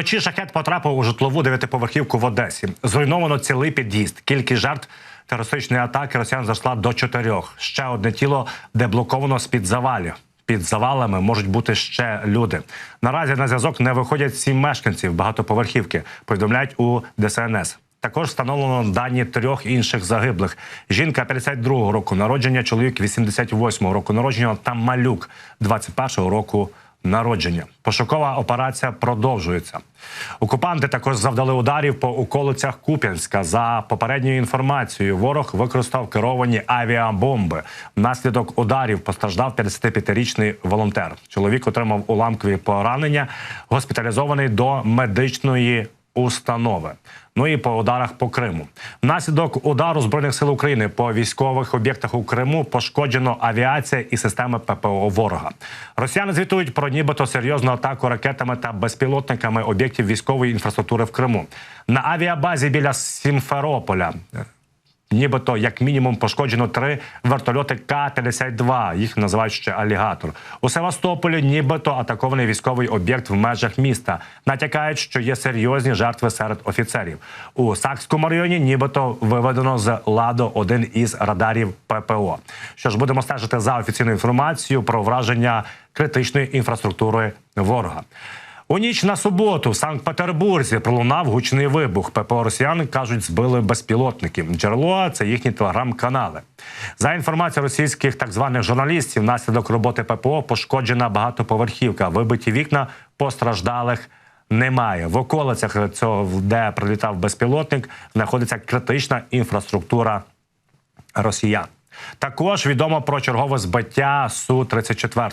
Вночі шахет потрапив у житлову дев'ятиповерхівку в Одесі. Зруйновано цілий під'їзд. Кількість жертв терористичної атаки росіян зайшла до чотирьох. Ще одне тіло деблоковано з під завалів. Під завалами можуть бути ще люди. Наразі на зв'язок не виходять сім мешканців багатоповерхівки. Повідомляють у ДСНС. Також встановлено дані трьох інших загиблих: жінка 52-го року народження, чоловік 88-го року народження та малюк 21-го року народження. Пошукова операція продовжується. Окупанти також завдали ударів по околицях Куп'янська. За попередньою інформацією, ворог використав керовані авіабомби. Внаслідок ударів постраждав 55-річний волонтер. Чоловік отримав уламкові поранення, госпіталізований до медичної установи. Ну і по ударах по Криму. Внаслідок удару збройних сил України по військових об'єктах у Криму пошкоджено авіація і системи ППО ворога. Росіяни звітують про нібито серйозну атаку ракетами та безпілотниками об'єктів військової інфраструктури в Криму. На авіабазі біля Сімферополя Нібито як мінімум пошкоджено три вертольоти К-52. Їх називають ще алігатор. У Севастополі нібито атакований військовий об'єкт в межах міста. Натякають, що є серйозні жертви серед офіцерів. У Сакському районі нібито виведено з ладу один із радарів ППО. Що ж будемо стежити за офіційною інформацією про враження критичної інфраструктури ворога. У ніч на суботу в Санкт-Петербурзі пролунав гучний вибух. ППО росіяни кажуть, збили безпілотники. Джерело це їхні телеграм-канали. За інформацією російських так званих журналістів, внаслідок роботи ППО пошкоджена багатоповерхівка. Вибиті вікна постраждалих. Немає в околицях цього, де прилітав безпілотник, знаходиться критична інфраструктура росіян. Також відомо про чергове збиття су 34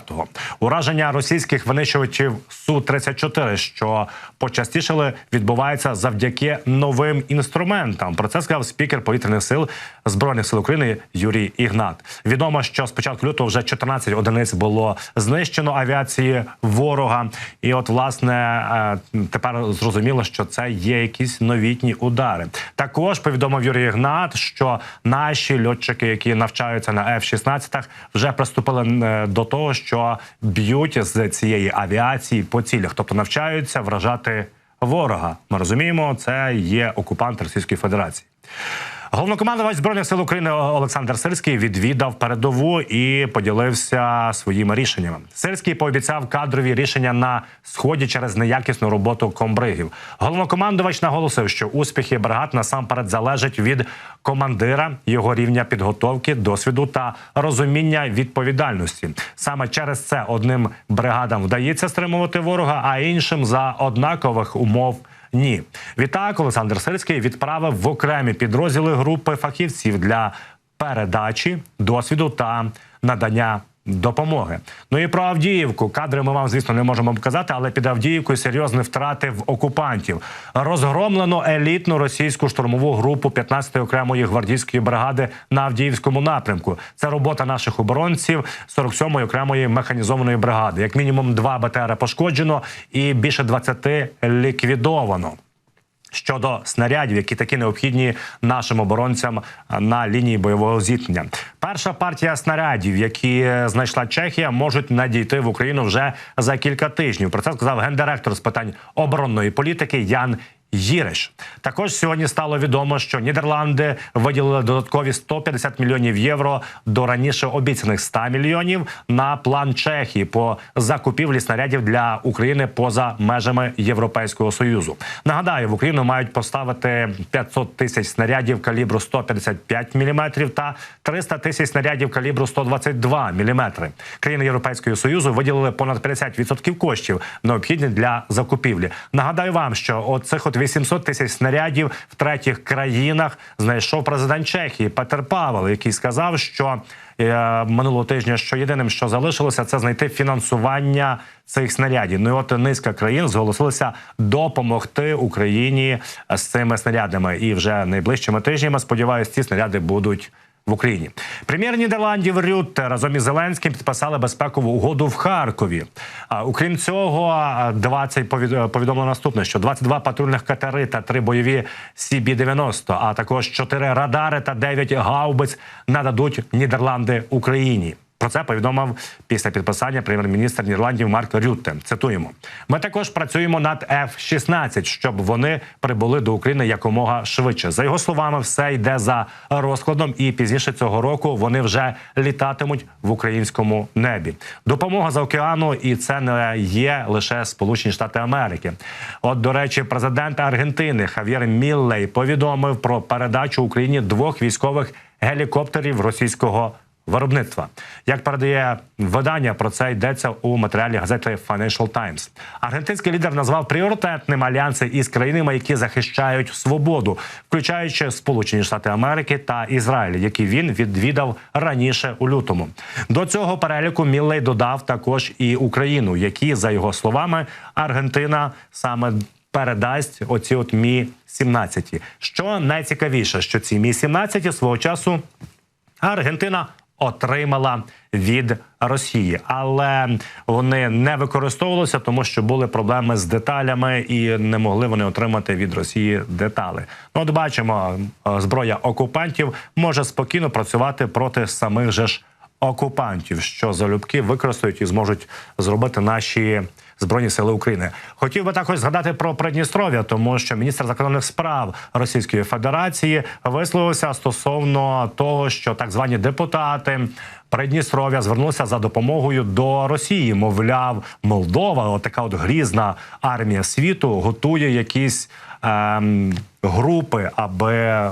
Ураження російських винищувачів су 34 що почастішили, відбувається завдяки новим інструментам. Про це сказав спікер повітряних сил збройних сил України Юрій Ігнат. Відомо, що з початку лютого вже 14 одиниць було знищено авіації ворога, і от власне е, тепер зрозуміло, що це є якісь новітні удари. Також повідомив Юрій Ігнат, що наші льотчики, які навчаються на F-16, вже приступили е, до того, що б'ють з цієї авіації по цілях, тобто навчаються вражати ворога. Ми розуміємо, це є окупант Російської Федерації. Головнокомандувач збройних сил України Олександр Сирський відвідав передову і поділився своїми рішеннями. Сирський пообіцяв кадрові рішення на сході через неякісну роботу комбригів. Головнокомандувач наголосив, що успіхи бригад насамперед залежать від командира, його рівня підготовки, досвіду та розуміння відповідальності. Саме через це одним бригадам вдається стримувати ворога, а іншим за однакових умов. Ні, відтак Олександр Сирський відправив в окремі підрозділи групи фахівців для передачі досвіду та надання. Допомоги. Ну і про Авдіївку. Кадри ми вам, звісно, не можемо показати, але під Авдіївкою серйозні втрати в окупантів. Розгромлено елітну російську штурмову групу 15-ї окремої гвардійської бригади на Авдіївському напрямку. Це робота наших оборонців 47-ї окремої механізованої бригади. Як мінімум, два БТР пошкоджено і більше 20 ліквідовано. Щодо снарядів, які такі необхідні нашим оборонцям на лінії бойового зіткнення, перша партія снарядів, які знайшла Чехія, можуть надійти в Україну вже за кілька тижнів. Про це сказав гендиректор з питань оборонної політики Ян Їриш. Також сьогодні стало відомо, що Нідерланди виділили додаткові 150 мільйонів євро до раніше обіцяних 100 мільйонів на план Чехії по закупівлі снарядів для України поза межами Європейського союзу. Нагадаю, в Україну мають поставити 500 тисяч снарядів калібру 155 мм та 300 тисяч снарядів калібру 122 мм. Країни Європейського союзу виділили понад 50% коштів необхідних для закупівлі. Нагадаю вам, що оцих от 800 тисяч снарядів в третіх країнах знайшов президент Чехії Петер Павел, який сказав, що е, минулого тижня, що єдиним, що залишилося, це знайти фінансування цих снарядів. Ну і от низка країн зголосилися допомогти Україні з цими снарядами. І вже найближчими тижнями сподіваюся, ці снаряди будуть в Україні. Прем'єр Нідерландів Рютте разом із Зеленським підписали безпекову угоду в Харкові. А окрім цього, 20 повідомило наступне: що 22 патрульних катери та 3 бойові CB-90, а також 4 радари та 9 гаубиць нададуть Нідерланди Україні. Про це повідомив після підписання прем'єр-міністр Нідерландів Марк Рютте. Цитуємо: ми також працюємо над F-16, щоб вони прибули до України якомога швидше. За його словами, все йде за розкладом, і пізніше цього року вони вже літатимуть в українському небі. Допомога з океану, і це не є лише Сполучені Штати Америки. От, до речі, президент Аргентини Хав'єр Міллей повідомив про передачу Україні двох військових гелікоптерів російського виробництва. Як передає видання, про це йдеться у матеріалі газети Financial Times. Аргентинський лідер назвав пріоритетним альянси із країнами, які захищають свободу, включаючи Сполучені Штати Америки та Ізраїль, які він відвідав раніше у лютому. До цього переліку Міллей додав також і Україну, які за його словами Аргентина саме передасть оці от мі 17 Що найцікавіше, що ці мі 17 свого часу Аргентина отримала від Росії, але вони не використовувалися, тому що були проблеми з деталями і не могли вони отримати від Росії деталі. Ну, от бачимо, е, зброя окупантів може спокійно працювати проти самих же ж окупантів, що залюбки використають і зможуть зробити наші. Збройні сили України хотів би також згадати про Придністров'я, тому що міністр закордонних справ Російської Федерації висловився стосовно того, що так звані депутати Придністров'я звернулися за допомогою до Росії. Мовляв, Молдова, от така от грізна армія світу, готує якісь ем, групи, аби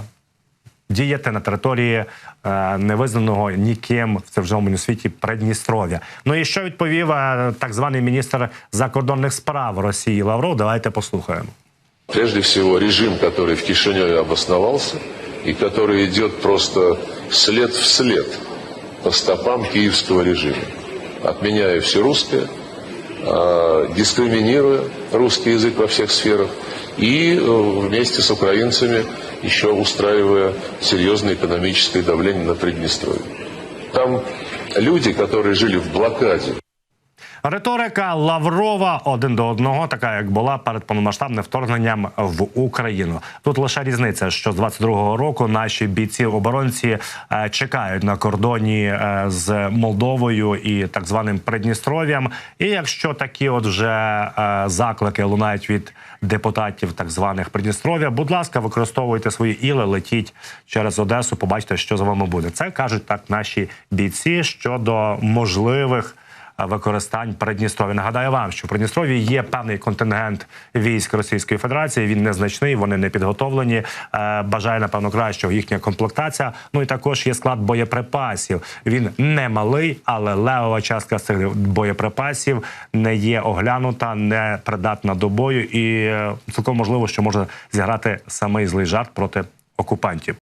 діяти на території е, невизнаного ніким в цивілізованому світі Придністров'я. Ну і що відповів е, так званий міністр закордонних справ Росії Лавров? Давайте послухаємо. Прежде всего, режим, который в Кишиневе обосновался и который идет просто след в след по стопам киевского режима, отменяя все русское, э, дискриминируя русский язык во всех сферах и э, вместе с украинцами еще устраивая серьезное экономическое давление на Приднестровье. Там люди, которые жили в блокаде, Риторика Лаврова один до одного, така як була перед повномасштабним вторгненням в Україну. Тут лише різниця, що з 22-го року наші бійці оборонці е, чекають на кордоні е, з Молдовою і так званим Придністров'ям. І якщо такі, от вже е, заклики лунають від депутатів так званих Придністров'я, будь ласка, використовуйте свої іли, летіть через Одесу, побачите, що з вами буде. Це кажуть так наші бійці щодо можливих використань Придністров'я. Нагадаю вам, що в Придністров'ї є певний контингент військ Російської Федерації. Він незначний, вони не підготовлені. Е, Бажає напевно кращого їхня комплектація. Ну і також є склад боєприпасів. Він не малий, але левова частка цих боєприпасів не є оглянута, не придатна до бою, і е, цілком можливо, що може зіграти самий злий жарт проти окупантів.